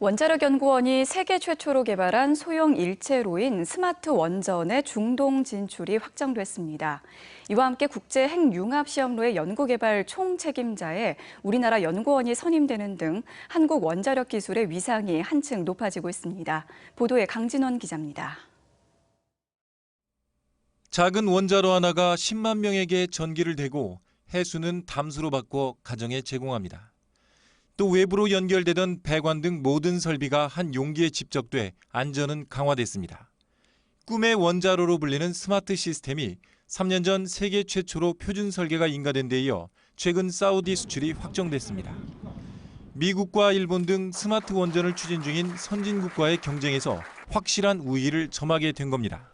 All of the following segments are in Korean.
원자력 연구원이 세계 최초로 개발한 소형 일체로인 스마트 원전의 중동 진출이 확정됐습니다. 이와 함께 국제 핵융합 시험로의 연구 개발 총 책임자에 우리나라 연구원이 선임되는 등 한국 원자력 기술의 위상이 한층 높아지고 있습니다. 보도에 강진원 기자입니다. 작은 원자로 하나가 10만 명에게 전기를 대고 해수는 담수로 바꿔 가정에 제공합니다. 또 외부로 연결되던 배관 등 모든 설비가 한 용기에 집적돼 안전은 강화됐습니다. 꿈의 원자로로 불리는 스마트 시스템이 3년 전 세계 최초로 표준 설계가 인가된 데 이어 최근 사우디 수출이 확정됐습니다. 미국과 일본 등 스마트 원전을 추진 중인 선진국과의 경쟁에서 확실한 우위를 점하게 된 겁니다.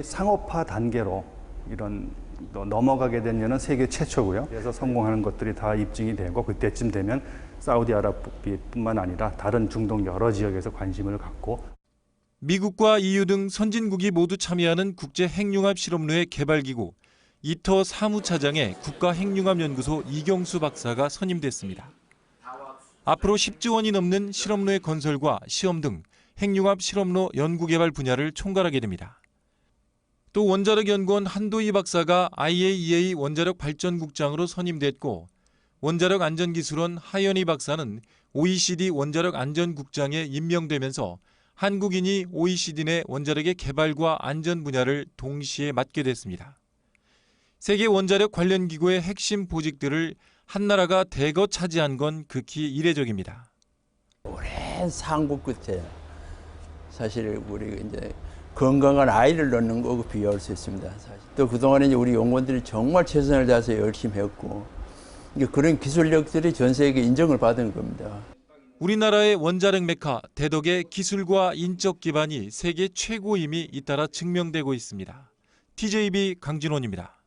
상업화 단계로 이런 또 넘어가게 되면 세계 최초고요. 그래서 성공하는 것들이 다 입증이 되고 그때쯤 되면 사우디아라비아뿐만 아니라 다른 중동 여러 지역에서 관심을 갖고 미국과 EU 등 선진국이 모두 참여하는 국제 핵융합 실험로의 개발기구 이터 사무차장의 국가핵융합연구소 이경수 박사가 선임됐습니다. 앞으로 10조 원이 넘는 실험로의 건설과 시험 등 핵융합 실험로 연구개발 분야를 총괄하게 됩니다. 또 원자력 연구원 한도희 박사가 IAEA 원자력 발전국장으로 선임됐고 원자력 안전기술원 하연희 박사는 OECD 원자력 안전국장에 임명되면서 한국인이 OECD 내 원자력의 개발과 안전 분야를 동시에 맡게 됐습니다. 세계 원자력 관련 기구의 핵심 보직들을 한 나라가 대거 차지한 건 극히 이례적입니다. 오랜 상고 끝에 사실 우리 이제 건강한 아이를 낳는 거고 비교할 수 있습니다. 사실. 또 그동안에 이제 우리 연구원들이 정말 최선을 다해서 열심히 했고 그런 기술력들이 전 세계 인정을 받은 겁니다. 우리나라의 원자력 메카 대덕의 기술과 인적 기반이 세계 최고임이 잇따라 증명되고 있습니다. TJB 강진원입니다.